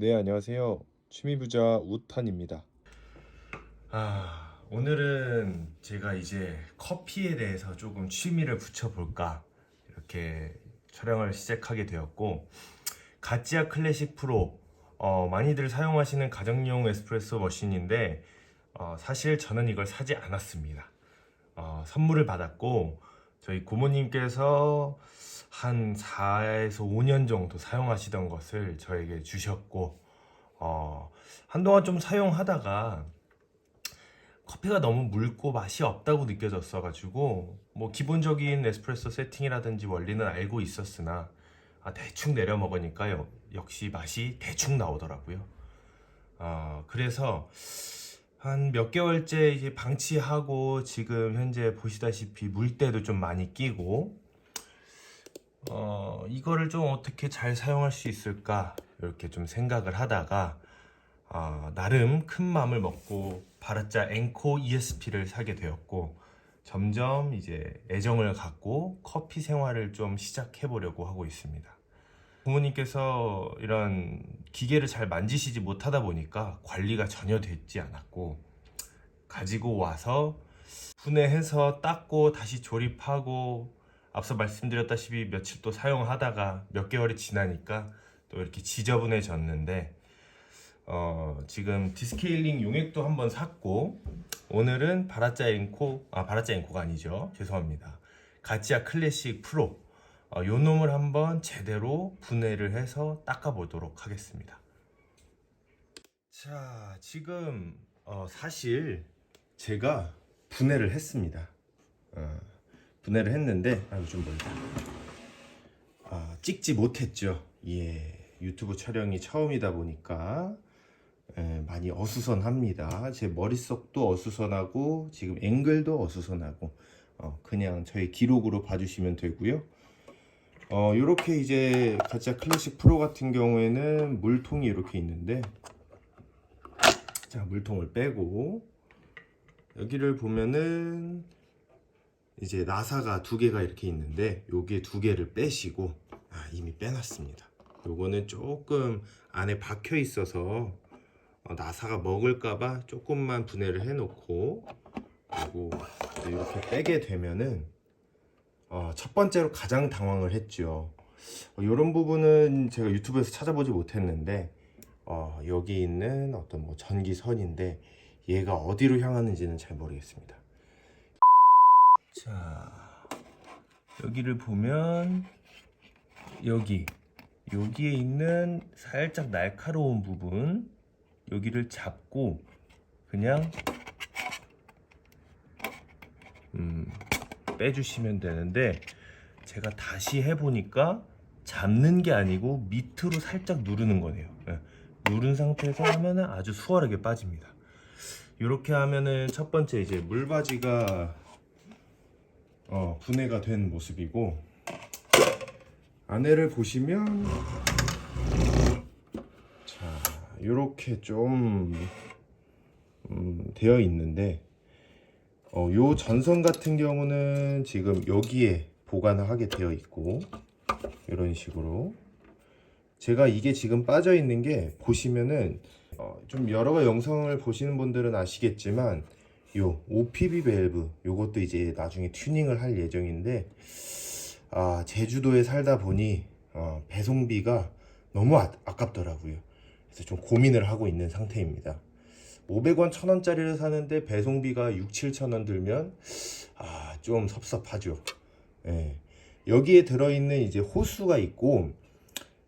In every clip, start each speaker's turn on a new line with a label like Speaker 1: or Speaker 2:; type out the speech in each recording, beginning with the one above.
Speaker 1: 네, 안녕하세요. 취미부자 우탄입니다.
Speaker 2: 아, 오늘은 제가 이제 커피에 대해서 조금 취미를 붙여볼까 이렇게 촬영을 시작하게 되었고 가찌아 클래식 프로 어, 많이들 사용하시는 가정용 에스프레소 머신인데 어, 사실 저는 이걸 사지 않았습니다. 어, 선물을 받았고 저희 고모님께서 한 4에서 5년 정도 사용하시던 것을 저에게 주셨고 어, 한동안 좀 사용하다가 커피가 너무 묽고 맛이 없다고 느껴졌어 가지고 뭐 기본적인 에스프레소 세팅이라든지 원리는 알고 있었으나 아, 대충 내려 먹으니까 요- 역시 맛이 대충 나오더라고요. 아, 그래서 한 몇 개월째 이제 방치하고 지금 현재 보시다시피 물때도 좀 많이 끼고 어, 이거를 좀 어떻게 잘 사용할 수 있을까 이렇게 좀 생각을 하다가 아, 나름 큰 마음을 먹고 바라짜 앵코 ESP를 사게 되었고 점점 이제 애정을 갖고 커피 생활을 좀 시작해 보려고 하고 있습니다. 부모님께서 이런 기계를 잘 만지시지 못하다 보니까 관리가 전혀 되지 않았고 가지고 와서 분해해서 닦고 다시 조립하고 앞서 말씀드렸다시피 며칠 또 사용하다가 몇 개월이 지나니까 또 이렇게 지저분해졌는데 어, 지금 디스케일링 용액도 한번 샀고 오늘은 바라짜 앵코 아 바라짜 앵코가 아니죠. 죄송합니다. 가치아 클래식 프로. 어, 요 놈을 한번 제대로 분해를 해서 닦아보도록 하겠습니다. 자 지금 어, 사실 제가 분해를 했습니다. 어, 분해를 했는데 아, 좀 멀다 아, 찍지 못했죠 예 유튜브 촬영이 처음이다 보니까 예, 많이 어수선합니다. 제 머릿속도 어수선하고 지금 앵글도 어수선하고 어, 그냥 저희 기록으로 봐주시면 되고요. 어, 이렇게 이제 가짜 클래식 프로 같은 경우에는 물통이 이렇게 있는데 자 물통을 빼고 여기를 보면은 이제 나사가 두 개가 이렇게 있는데 요게 두 개를 빼시고 아, 이미 빼놨습니다. 요거는 조금 안에 박혀 있어서 어, 나사가 먹을까봐 조금만 분해를 해놓고 그리고 이렇게 빼게 되면은 어, 첫 번째로 가장 당황을 했죠. 이런 부분은 제가 유튜브에서 찾아보지 못했는데 어, 여기 있는 어떤 뭐 전기선인데 얘가 어디로 향하는지는 잘 모르겠습니다. 자 여기를 보면 여기 여기에 있는 살짝 날카로운 부분 여기를 잡고 그냥 음, 빼주시면 되는데 제가 다시 해보니까 잡는 게 아니고 밑으로 살짝 누르는 거네요. 예. 누른 상태에서 하면은 아주 수월하게 빠집니다. 이렇게 하면은 첫 번째 이제 물바지가 어, 분해가 된 모습이고 안에를 보시면 자 이렇게 좀 음, 되어 있는데 어, 요 전선 같은 경우는 지금 여기에 보관을 하게 되어 있고 이런 식으로. 제가 이게 지금 빠져 있는 게 보시면은 어, 좀 여러 영상을 보시는 분들은 아시겠지만 요 OPB 밸브 요것도 이제 나중에 튜닝을 할 예정인데 아 제주도에 살다 보니 어, 배송비가 너무 아, 아깝더라고요. 그래서 좀 고민을 하고 있는 상태입니다. 500원 1000원짜리를 사는데 배송비가 6, 7천원 들면 아 좀 섭섭하죠. 예. 여기에 들어있는 이제 호수가 있고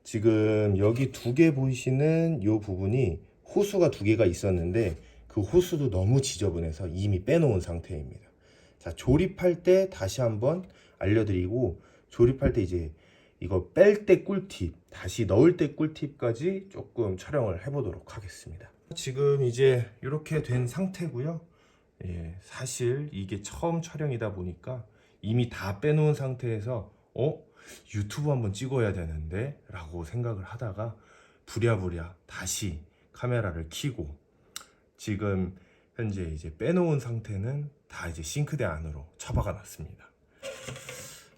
Speaker 2: 지금 여기 두 개 보이시는 요 부분이 호수가 두 개가 있었는데 그 호수도 너무 지저분해서 이미 빼놓은 상태입니다. 자, 조립할 때 다시 한번 알려드리고 조립할 때 이제 이거 뺄 때 꿀팁, 다시 넣을 때 꿀팁까지 조금 촬영을 해보도록 하겠습니다. 지금 이제 이렇게 된 상태고요. 예, 사실 이게 처음 촬영이다 보니까 이미 다 빼놓은 상태에서 어 유튜브 한번 찍어야 되는데 라고 생각을 하다가 부랴부랴 다시 카메라를 켜고 지금 현재 이제 빼놓은 상태는 다 이제 싱크대 안으로 처박아 놨습니다.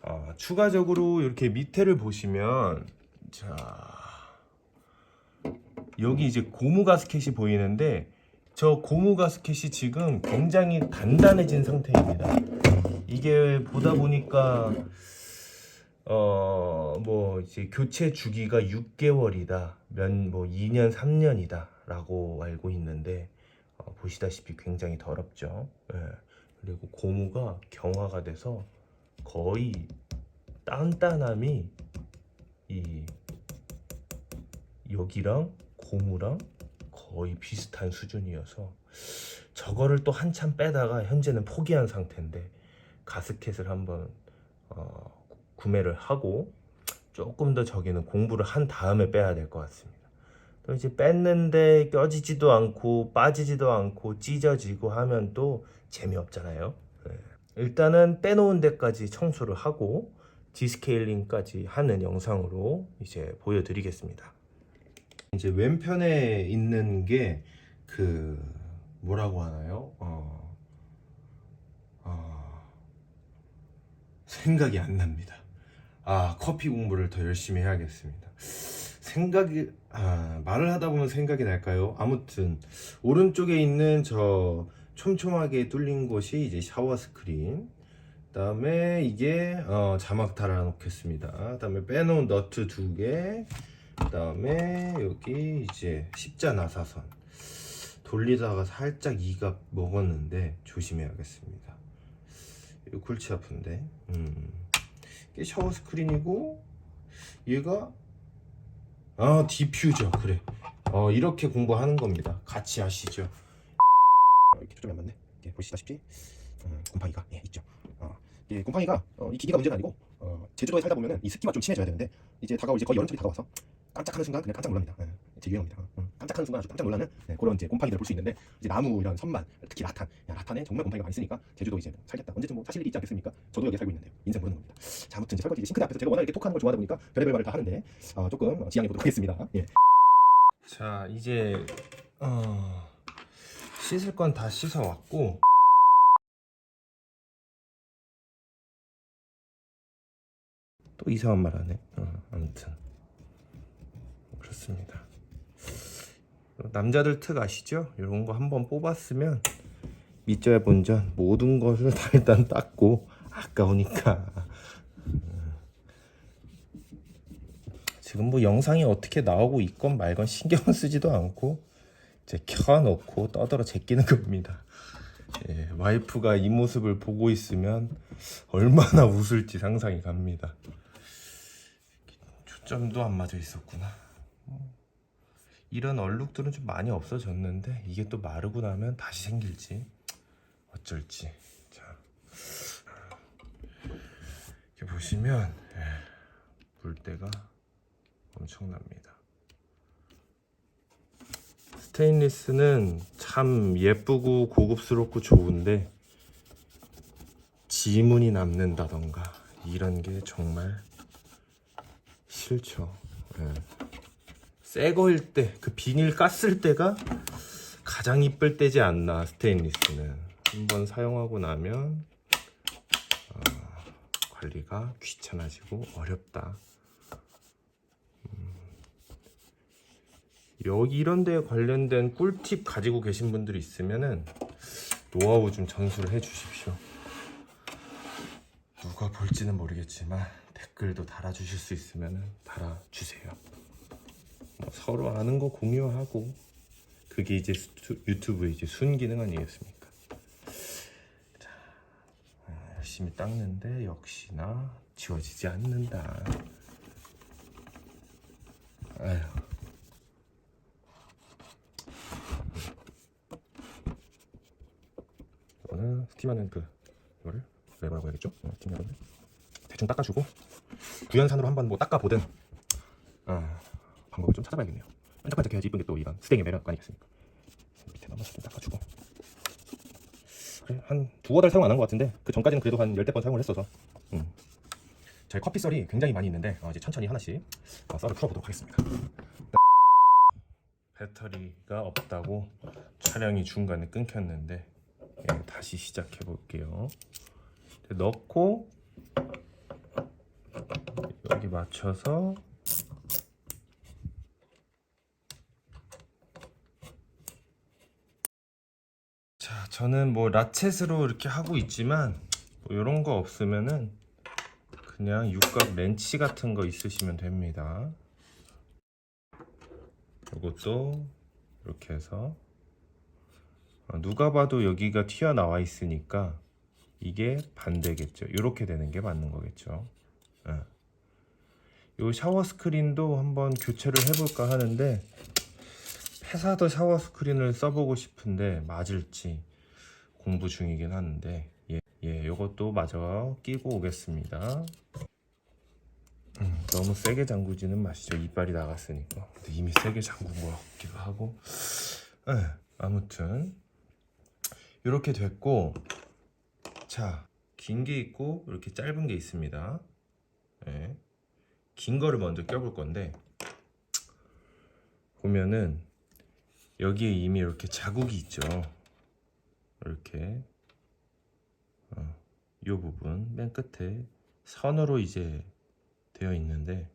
Speaker 2: 어, 추가적으로 이렇게 밑에를 보시면 자
Speaker 1: 여기 이제 고무 가스켓이 보이는데 저 고무 가스켓이 지금 굉장히 단단해진 상태입니다. 이게 보다 보니까 어 뭐 이제 교체 주기가 6개월이다, 면 뭐 2년, 3년이다라고 알고 있는데 어, 보시다시피 굉장히 더럽죠. 예. 그리고 고무가 경화가 돼서 거의 단단함이 이 여기랑 고무랑 거의 비슷한 수준이어서 저거를 또 한참 빼다가 현재는 포기한 상태인데 가스켓을 한번 어, 구매를 하고 조금 더 저기는 공부를 한 다음에 빼야 될 것 같습니다. 또 이제 뺐는데 껴지지도 않고 빠지지도 않고 찢어지고 하면 또 재미없잖아요. 네. 일단은 빼놓은 데까지 청소를 하고 디스케일링까지 하는 영상으로 이제 보여드리겠습니다. 이제 왼편에 있는 게 그 뭐라고 하나요? 어, 어, 생각이 안 납니다. 아 커피 공부를 더 열심히 해야겠습니다. 생각이 아, 말을 하다 보면 생각이 날까요? 아무튼 오른쪽에 있는 저 촘촘하게 뚫린 곳이 이제 샤워 스크린. 그다음에 이게 어, 자막 달아 놓겠습니다. 그다음에 빼놓은 너트 두 개. 그다음에 여기 이제 십자 나 사선. 돌리다가 살짝 이가 먹었는데 조심해야겠습니다. 이거 골치 아픈데. 음. 이게 샤워 스크린이고 얘가 아 디퓨저 그래. 어 이렇게 공부하는 겁니다. 같이 하시죠. 이렇게 초점이 안 맞네. 예, 보시다시피 음, 곰팡이가 예, 있죠. 어, 이 곰팡이가 어, 이 기기가 문제가 아니고 어, 제주도에 살다 보면은 이 습기가 좀 심해져야 되는데 이제 다가올 이제 거의 여름철이 다가와서 깜짝하는 순간 그냥 깜짝 놀랍니다. 예, 어, 음, 깜짝하는 순간 아주 깜짝 놀라는 네, 그런 이제 곰팡이들을 볼 수 있는데 이제 나무 이런 선만 특히 라탄, 야, 라탄에 정말 곰팡이가 많이 쓰니까 제주도 이제 살겠다. 언제쯤 뭐 사실 일이 있지 않겠습니까? 저도 여기 살고 있는데요. 인생 모르는 겁니다. 자, 아무튼 이제 설거지 이제 싱크대 앞에서 제가 워낙 이렇게 톡하는 걸 좋아하다 보니까 별의별 말을 다 하는데 어, 조금 어, 지양해 보도록 하겠습니다. 예. 자, 이제 어, 씻을 건 다 씻어 왔고 또 이상한 말 하네. 어, 아무튼 그렇습니다. 남자들 특 아시죠? 이런 거 한번 뽑았으면 밑져야 본전 모든 것을 다 일단 닦고 아까우니까 지금 뭐 영상이 어떻게 나오고 있건 말건 신경 쓰지도 않고 이제 켜놓고 떠들어 제끼는 겁니다. 예, 와이프가 이 모습을 보고 있으면 얼마나 웃을지 상상이 갑니다. 초점도 안 맞아 있었구나. 뭐, 이런 얼룩들은 좀 많이 없어졌는데 이게 또 마르고 나면 다시 생길지 어쩔지. 자, 이렇게 보시면 예, 물때가 엄청납니다. 스테인리스는 참 예쁘고 고급스럽고 좋은데 지문이 남는다던가 이런 게 정말 싫죠. 예. 새 거일 때, 그 비닐 깠을 때가 가장 이쁠 때지 않나 스테인리스는 한번 사용하고 나면 어, 관리가 귀찮아지고 어렵다. 여기 이런 데에 관련된 꿀팁 가지고 계신 분들이 있으면은 노하우 좀 전수를 해 주십시오. 누가 볼지는 모르겠지만 댓글도 달아주실 수 있으면은 달아주세요. 뭐 서로 아는 거 공유하고 그게 이제 수- 유튜브 이제 순기능 아니겠습니까? 자, 아, 열심히 닦는데 역시나 지워지지 않는다. 아휴. 이거는 스팀하는 그 이거를 레버라고 해야겠죠? 어, 스팀 레버를 대충 닦아주고 구연산으로 한번 뭐 닦아보든 아, 방법을 좀 찾아봐야겠네요. 반짝반짝해야지 이쁜 게 또 이런 스탱의 매력 아니겠습니까? 밑에 좀 닦아주고 그래 한 두어 달 사용 안 한 것 같은데 그 전까지는 그래도 한 열대 번 사용을 했어서 음. 저희 커피 썰이 굉장히 많이 있는데 어, 이제 천천히 하나씩 어, 썰을 풀어보도록 하겠습니다. 배터리가 없다고 촬영이 중간에 끊겼는데 예, 다시 시작해 볼게요. 넣고 여기 맞춰서 저는 뭐 라쳇으로 이렇게 하고 있지만 뭐 이런 거 없으면은 그냥 육각 렌치 같은 거 있으시면 됩니다. 이것도 이렇게 해서 어, 누가 봐도 여기가 튀어나와 있으니까 이게 반대겠죠. 이렇게 되는 게 맞는 거겠죠. 예. 요 샤워 스크린도 한번 교체를 해볼까 하는데 페사더 샤워 스크린을 써보고 싶은데 맞을지 공부 중이긴 하는데 예, 예, 요것도 마저 끼고 오겠습니다. 음, 너무 세게 잠그지는 마시죠. 이빨이 나갔으니까. 이미 세게 잠근 것 같기도 하고. 예, 아무튼 이렇게 됐고, 자, 긴 게 있고 이렇게 짧은 게 있습니다. 예, 긴 거를 먼저 껴볼 건데 보면은 여기에 이미 이렇게 자국이 있죠. 이렇게 어, 이 부분 맨 끝에 선으로 이제 되어 있는데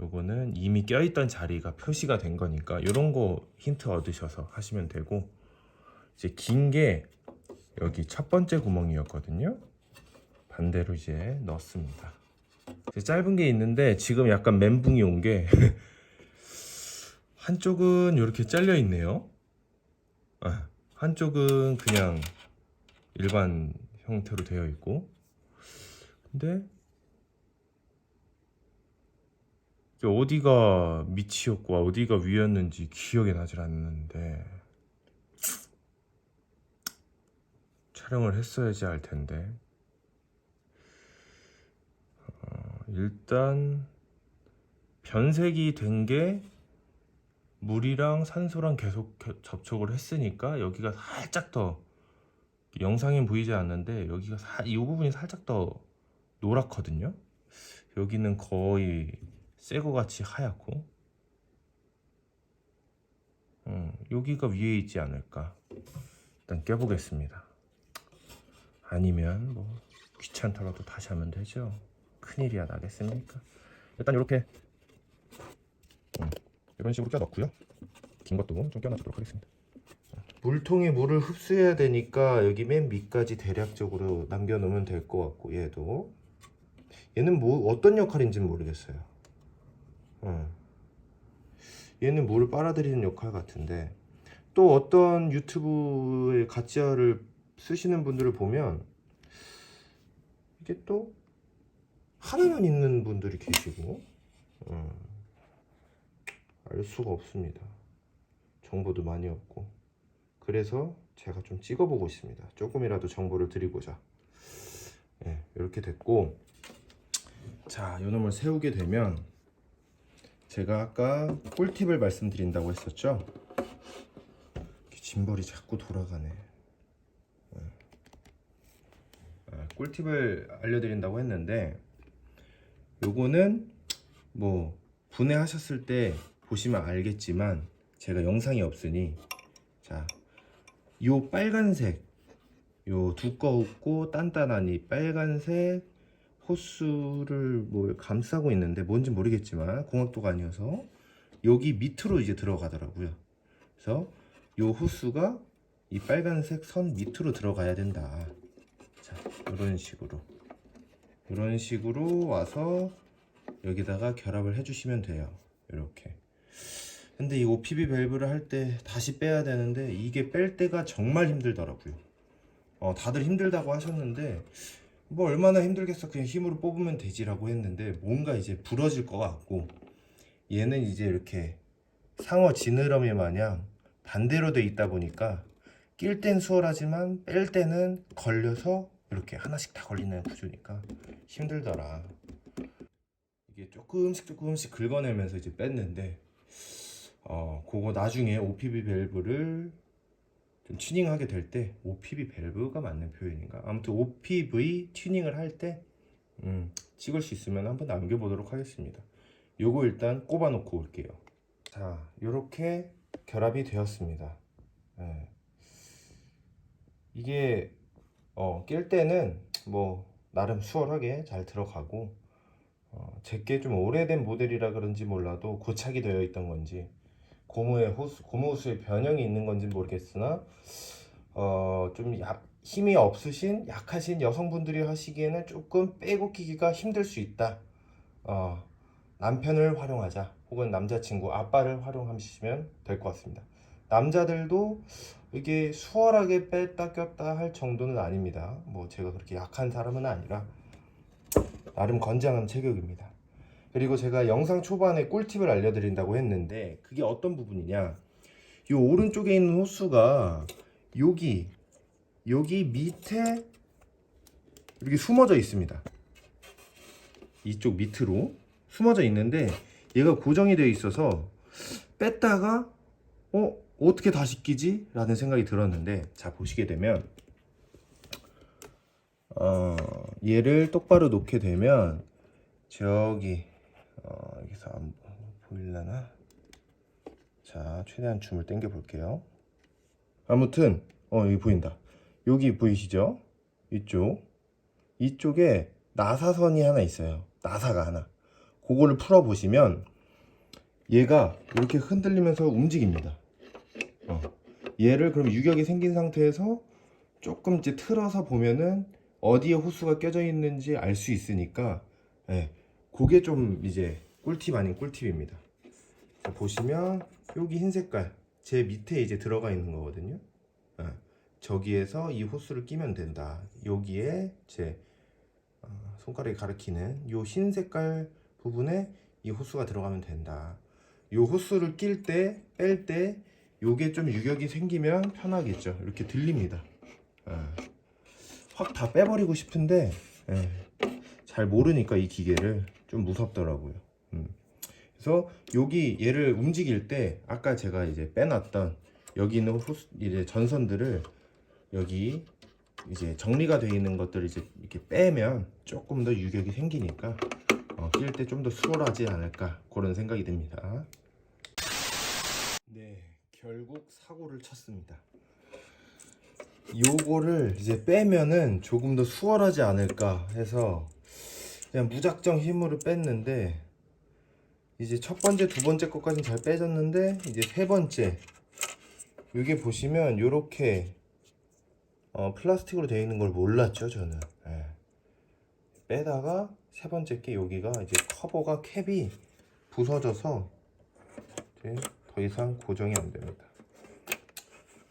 Speaker 1: 요거는 이미 껴있던 자리가 표시가 된 거니까 이런 거 힌트 얻으셔서 하시면 되고 이제 긴 게 여기 첫 번째 구멍이었거든요. 반대로 이제 넣습니다. 이제 짧은 게 있는데 지금 약간 멘붕이 온 게 한쪽은 이렇게 잘려 있네요. 아, 한쪽은 그냥 일반 형태로 되어 있고. 근데 어디가 밑이었고 어디가 위였는지 기억이 나질 않는데 촬영을 했어야지 알 텐데. 어, 일단 변색이 된 게 물이랑 산소랑 계속 겨- 접촉을 했으니까 여기가 살짝 더 영상엔 보이지 않는데 여기가 사, 이 부분이 살짝 더 노랗거든요. 여기는 거의 새거 같이 하얗고, 음, 여기가 위에 있지 않을까. 일단 껴보겠습니다. 아니면 뭐 귀찮더라도 다시 하면 되죠. 큰일이야 나겠습니까? 일단 이렇게 음, 이런 식으로 껴 넣고요. 긴 것도 좀 껴놔주도록 하겠습니다. 물통에 물을 흡수해야 되니까 여기 맨 밑까지 대략적으로 남겨놓으면 될 것 같고 얘도 얘는 뭐 어떤 역할인지는 모르겠어요. 어. 얘는 물을 빨아들이는 역할 같은데 또 어떤 유튜브의 가짜를 쓰시는 분들을 보면 이게 또 하나만 있는 분들이 계시고 어. 알 수가 없습니다. 정보도 많이 없고 그래서 제가 좀 찍어보고 있습니다. 조금이라도 정보를 드리고자. 예, 이렇게 됐고, 자, 요 놈을 세우게 되면 제가 아까 꿀팁을 말씀드린다고 했었죠. 짐벌이 자꾸 돌아가네. 예. 아, 꿀팁을 알려드린다고 했는데, 요거는 뭐 분해하셨을 때 보시면 알겠지만 제가 영상이 없으니 자, 요 빨간색, 요 두껍고 단단하니 빨간색 호스를 뭐 감싸고 있는데 뭔지 모르겠지만 공학도가 아니어서 여기 밑으로 이제 들어가더라고요. 그래서 요 호스가 이 빨간색 선 밑으로 들어가야 된다. 자, 이런 식으로 이런 식으로 와서 여기다가 결합을 해주시면 돼요. 이렇게. 근데 이 OPB 밸브를 할 때 다시 빼야 되는데 이게 뺄 때가 정말 힘들더라고요. 어, 다들 힘들다고 하셨는데 뭐 얼마나 힘들겠어 그냥 힘으로 뽑으면 되지라고 했는데 뭔가 이제 부러질 것 같고 얘는 이제 이렇게 상어 지느러미 마냥 반대로 돼 있다 보니까 낄 땐 수월하지만 뺄 때는 걸려서 이렇게 하나씩 다 걸리는 구조니까 힘들더라. 이게 조금씩 조금씩 긁어내면서 이제 뺐는데 어, 그거 나중에 OPB 밸브를 좀 튜닝하게 될 때 OPB 밸브가 맞는 표현인가? 아무튼 OPV 튜닝을 할때 음, 찍을 수 있으면 한번 남겨보도록 하겠습니다. 요거 일단 꼽아놓고 올게요. 자, 요렇게 결합이 되었습니다. 예. 이게 어, 낄 때는 뭐 나름 수월하게 잘 들어가고 어, 제게 좀 오래된 모델이라 그런지 몰라도 고착이 되어 있던 건지 고무의 호수, 고무 호수에 변형이 있는 건지 모르겠으나 어, 좀 약- 힘이 없으신 약하신 여성분들이 하시기에는 조금 빼고 끼기가 힘들 수 있다. 어, 남편을 활용하자 혹은 남자친구 아빠를 활용하시면 될 것 같습니다. 남자들도 이게 수월하게 뺐다 꼈다 할 정도는 아닙니다. 뭐 제가 그렇게 약한 사람은 아니라 나름 건장한 체격입니다. 그리고 제가 영상 초반에 꿀팁을 알려드린다고 했는데 그게 어떤 부분이냐? 이 오른쪽에 있는 호수가 여기 여기 밑에 이렇게 숨어져 있습니다. 이쪽 밑으로 숨어져 있는데 얘가 고정이 되어 있어서 뺐다가 어 어떻게 다시 끼지? 라는 생각이 들었는데 자 보시게 되면 어, 얘를 똑바로 놓게 되면 저기 어, 여기서 안 보일라나? 자 최대한 줌을 당겨 볼게요. 아무튼 어 여기 보인다. 여기 보이시죠? 이쪽 이쪽에 나사선이 하나 있어요. 나사가 하나. 그거를 풀어 보시면 얘가 이렇게 흔들리면서 움직입니다. 어. 얘를 그럼 유격이 생긴 상태에서 조금 이제 틀어서 보면은 어디에 호수가 껴져 있는지 알 수 있으니까 예, 그게 좀 이제 꿀팁 아닌 꿀팁입니다. 자, 보시면 여기 흰 색깔 제 밑에 이제 들어가 있는 거거든요. 예, 저기에서 이 호수를 끼면 된다. 여기에 제 어, 손가락이 가리키는 요흰 색깔 부분에 이 호수가 들어가면 된다. 요 호수를 낄 때, 뺄 때 요게 좀 유격이 생기면 편하겠죠. 이렇게 들립니다. 확 다 빼버리고 싶은데 예, 잘 모르니까 이 기계를 좀 무섭더라고요. 음. 그래서 여기 얘를 움직일 때 아까 제가 이제 빼놨던 여기 있는 호스 이제 전선들을 여기 이제 정리가 되어 있는 것들을 이제 이렇게 빼면 조금 더 유격이 생기니까 어, 낄때 좀 더 수월하지 않을까 그런 생각이 듭니다. 네, 결국 사고를 쳤습니다. 요거를 이제 빼면은 조금 더 수월하지 않을까 해서 그냥 무작정 힘으로 뺐는데 이제 첫 번째, 두 번째 것까지는 잘 빼졌는데 이제 세 번째 여기 보시면 요렇게 어, 플라스틱으로 되어 있는 걸 몰랐죠 저는 예. 빼다가 세 번째 게 여기가 이제 커버가 캡이 부서져서 이제 더 이상 고정이 안 됩니다.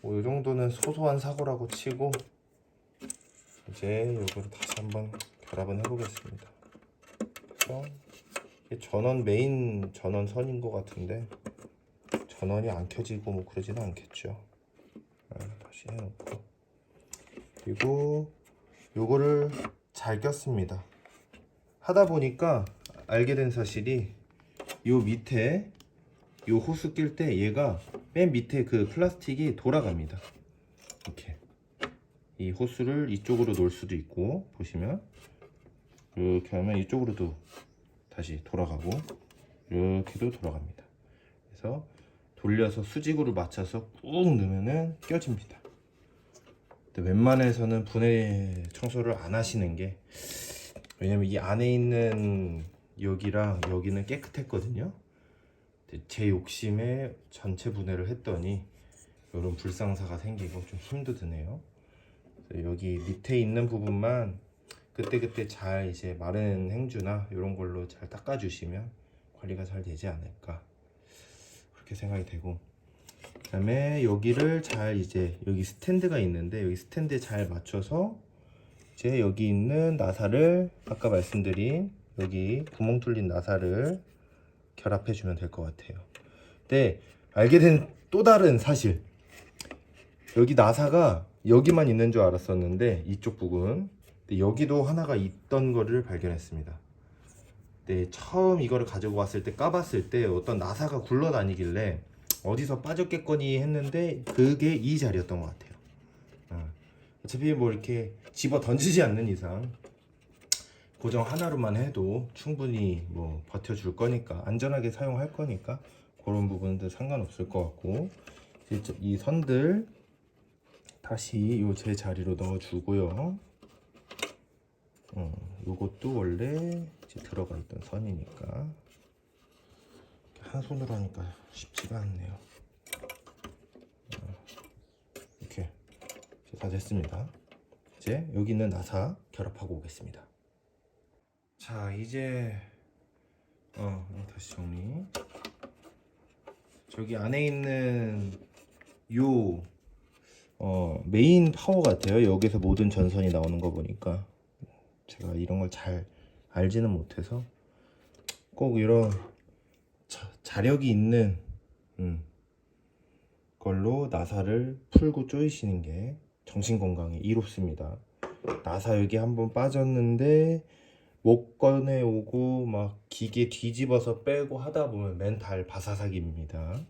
Speaker 1: 뭐 이 정도는 소소한 사고라고 치고 이제 이거를 다시 한번 결합은 해보겠습니다. 그래서 전원 메인 전원 선인 것 같은데 전원이 안 켜지고 뭐 그러지는 않겠죠. 아, 다시 해놓고 그리고 요거를 잘 꼈습니다. 하다 보니까 알게 된 사실이 요 밑에 요 호스 낄 때 얘가 맨 밑에 그 플라스틱이 돌아갑니다. 이렇게 이 호스를 이쪽으로 놓을 수도 있고 보시면 이렇게 하면 이쪽으로도 다시 돌아가고 이렇게도 돌아갑니다. 그래서 돌려서 수직으로 맞춰서 꾹 넣으면은 껴집니다. 근데 웬만해서는 분해 청소를 안 하시는 게 왜냐면 이 안에 있는 여기랑 여기는 깨끗했거든요. 제 욕심에 전체 분해를 했더니 이런 불상사가 생기고 좀 힘도 드네요. 여기 밑에 있는 부분만 그때그때 잘 이제 마른 행주나 이런 걸로 잘 닦아주시면 관리가 잘 되지 않을까 그렇게 생각이 되고 그다음에 여기를 잘 이제 여기 스탠드가 있는데 여기 스탠드에 잘 맞춰서 이제 여기 있는 나사를 아까 말씀드린 여기 구멍 뚫린 나사를 결합해 주면 될 것 같아요. 근데 알게 된 또 다른 사실 여기 나사가 여기만 있는 줄 알았었는데 이쪽 부분 근데 여기도 하나가 있던 거를 발견했습니다. 네, 처음 이거를 가지고 왔을 때 까봤을 때 어떤 나사가 굴러다니길래 어디서 빠졌겠거니 했는데 그게 이 자리였던 것 같아요. 어. 어차피 뭐 이렇게 집어 던지지 않는 이상 고정 하나로만 해도 충분히 뭐 버텨줄 거니까 안전하게 사용할 거니까 그런 부분들 상관없을 것 같고 이 선들 다시 요 제 자리로 넣어주고요. 어, 요것도 원래 들어가 있던 선이니까 한 손으로 하니까 쉽지가 않네요. 어, 이렇게
Speaker 2: 다 됐습니다. 이제 여기 있는 나사 결합하고 오겠습니다.
Speaker 1: 자 이제 어 다시 정리 저기 안에 있는 요
Speaker 2: 어, 메인 파워 같아요. 여기서 모든 전선이 나오는 거 보니까 제가 이런 걸 잘 알지는 못해서 꼭 이런 자, 자력이 있는 음, 걸로 나사를 풀고 조이시는 게 정신 건강에 이롭습니다. 나사 여기 한번 빠졌는데 못 꺼내 오고 막 기계 뒤집어서 빼고 하다 보면 멘탈 바사삭입니다.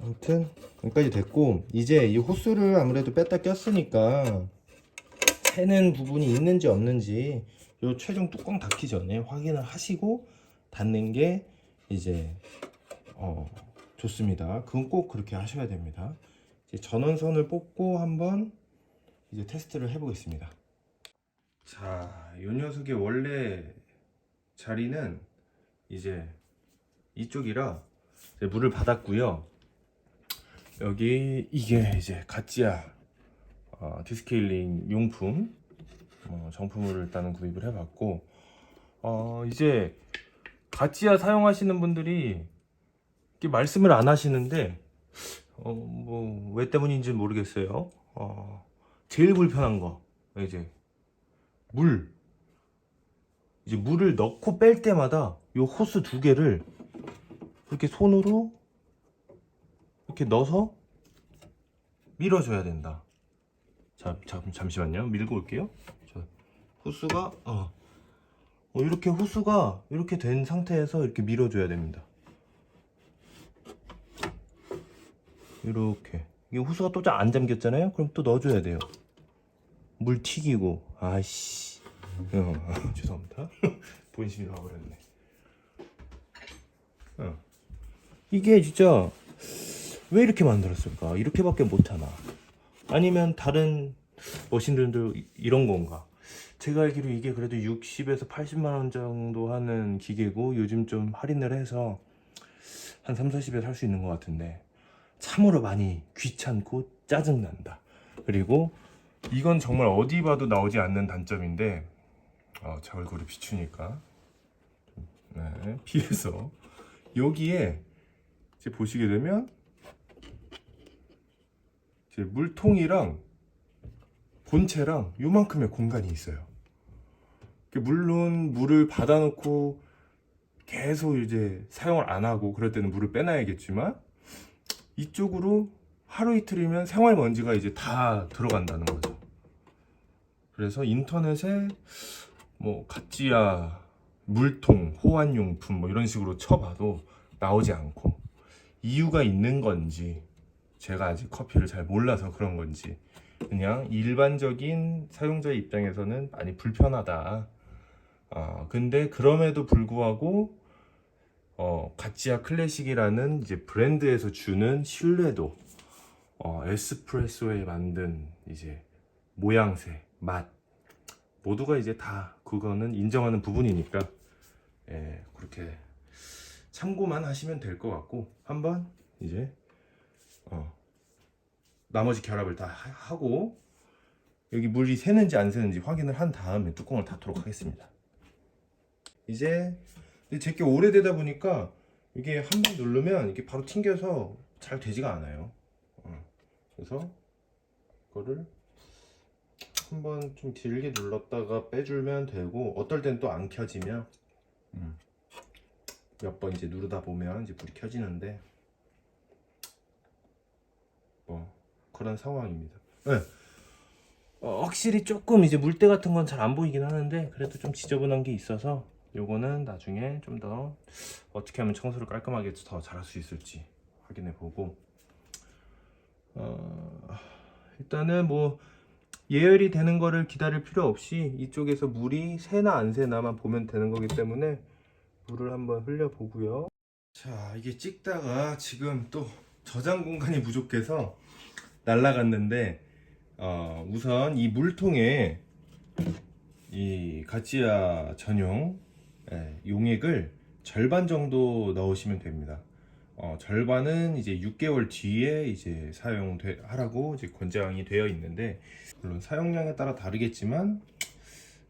Speaker 2: 아무튼 여기까지 됐고 이제 이 호스를 아무래도 뺐다 꼈으니까 새는 부분이 있는지 없는지 요 최종 뚜껑 닫기 전에 확인을 하시고 닫는 게 이제 어 좋습니다. 그건 꼭 그렇게 하셔야 됩니다. 이제 전원선을 뽑고 한번 이제 테스트를 해보겠습니다.
Speaker 1: 자, 이 녀석의 원래 자리는 이제 이쪽이라 이제 물을 받았고요. 여기 이게 이제 가찌야 어, 디스케일링 용품 어, 정품을 일단은 구입을 해봤고 어, 이제 가찌야 사용하시는 분들이 말씀을 안 하시는데 어, 뭐 왜 때문인지 는 모르겠어요. 어, 제일 불편한 거 이제 물 이제 물을 넣고 뺄 때마다 요 호스 두 개를 이렇게 손으로 이렇게 넣어서 밀어줘야 된다. 자, 자 잠시만요. 밀고 올게요. 자, 호스가 어, 어, 이렇게 호스가 이렇게 된 상태에서 이렇게 밀어줘야 됩니다. 이렇게 이게 호스가 또 안 잠겼잖아요. 그럼 또 넣어줘야 돼요. 물 튀기고 아씨 어, 죄송합니다. 본심이 나와버렸네. 어. 이게 진짜 왜 이렇게 만들었을까? 이렇게밖에 못하나? 아니면 다른 머신들도 이- 이런 건가? 제가 알기로 이게 그래도 60에서 80만 원 정도 하는 기계고 요즘 좀 할인을 해서 한 3, 40에 살 수 있는 것 같은데 참으로 많이 귀찮고 짜증난다. 그리고 이건 정말 어디 봐도 나오지 않는 단점인데 어, 제 얼굴을 비추니까 좀, 네, 피해서 여기에 이제 보시게 되면 이제 물통이랑 본체랑 요만큼의 공간이 있어요. 그 물론 물을 받아놓고 계속 이제 사용을 안 하고 그럴 때는 물을 빼놔야겠지만 이쪽으로 하루 이틀이면 생활 먼지가 이제 다 들어간다는 거죠. 그래서 인터넷에 뭐 가찌야 물통, 호환용품 뭐 이런 식으로 쳐봐도 나오지 않고 이유가 있는 건지 제가 아직 커피를 잘 몰라서 그런 건지 그냥 일반적인 사용자 입장에서는 많이 불편하다. 아 근데 그럼에도 불구하고 어 가찌야 클래식이라는 이제 브랜드에서 주는 신뢰도 어, 에스프레소에 만든 이제 모양새, 맛 모두가 이제 다 그거는 인정하는 부분이니까 예, 그렇게 참고만 하시면 될 것 같고 한번 이제 어, 나머지 결합을 다 하- 하고 여기 물이 새는지 안 새는지 확인을 한 다음에 뚜껑을 닫도록 하겠습니다. 이제 제게 오래되다 보니까 이게 한 번 누르면 이게 바로 튕겨서 잘 되지가 않아요. 어, 그래서 이거를 한번 좀 길게 눌렀다가 빼주면 되고 어떨 땐 또 안 켜지면 음, 몇 번 이제 누르다 보면 이제 불이 켜지는데 뭐 그런 상황입니다. 네. 어, 확실히 조금 이제 물때 같은 건 잘 안 보이긴 하는데 그래도 좀 지저분한 게 있어서 요거는 나중에 좀 더 어떻게 하면 청소를 깔끔하게 더 잘할 수 있을지 확인해 보고 어, 일단은 뭐 예열이 되는 거를 기다릴 필요 없이 이쪽에서 물이 새나 안 새나만 보면 되는 거기 때문에 물을 한번 흘려 보고요. 자, 이게 찍다가 지금 또 저장 공간이 부족해서 날라갔는데 어, 우선 이 물통에 이 가찌야 전용 예, 용액을 절반 정도 넣으시면 됩니다. 어, 절반은 이제 6개월 뒤에 이제 사용하라고 이제 권장이 되어 있는데 물론 사용량에 따라 다르겠지만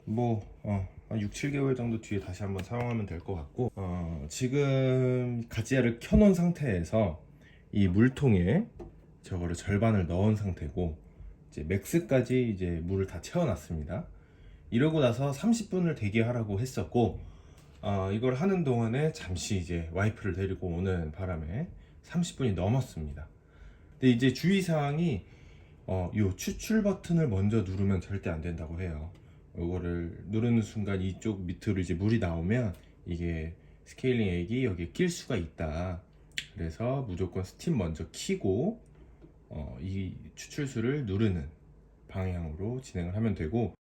Speaker 1: 뭐 어, 한 6, 7개월 정도 뒤에 다시 한번 사용하면 될 것 같고 어, 지금 가지야를 켜놓은 상태에서 이 물통에 저거를 절반을 넣은 상태고 이제 맥스까지 이제 물을 다 채워놨습니다. 이러고 나서 30분을 대기하라고 했었고 어, 이걸 하는 동안에 잠시 이제 와이프를 데리고 오는 바람에 30분이 넘었습니다. 근데 이제 주의사항이 어, 요 추출 버튼을 먼저 누르면 절대 안 된다고 해요. 요거를 누르는 순간 이쪽 밑으로 이제 물이 나오면 이게 스케일링 액이 여기에 낄 수가 있다. 그래서 무조건 스팀 먼저 키고 어, 이 추출수를 누르는 방향으로 진행을 하면 되고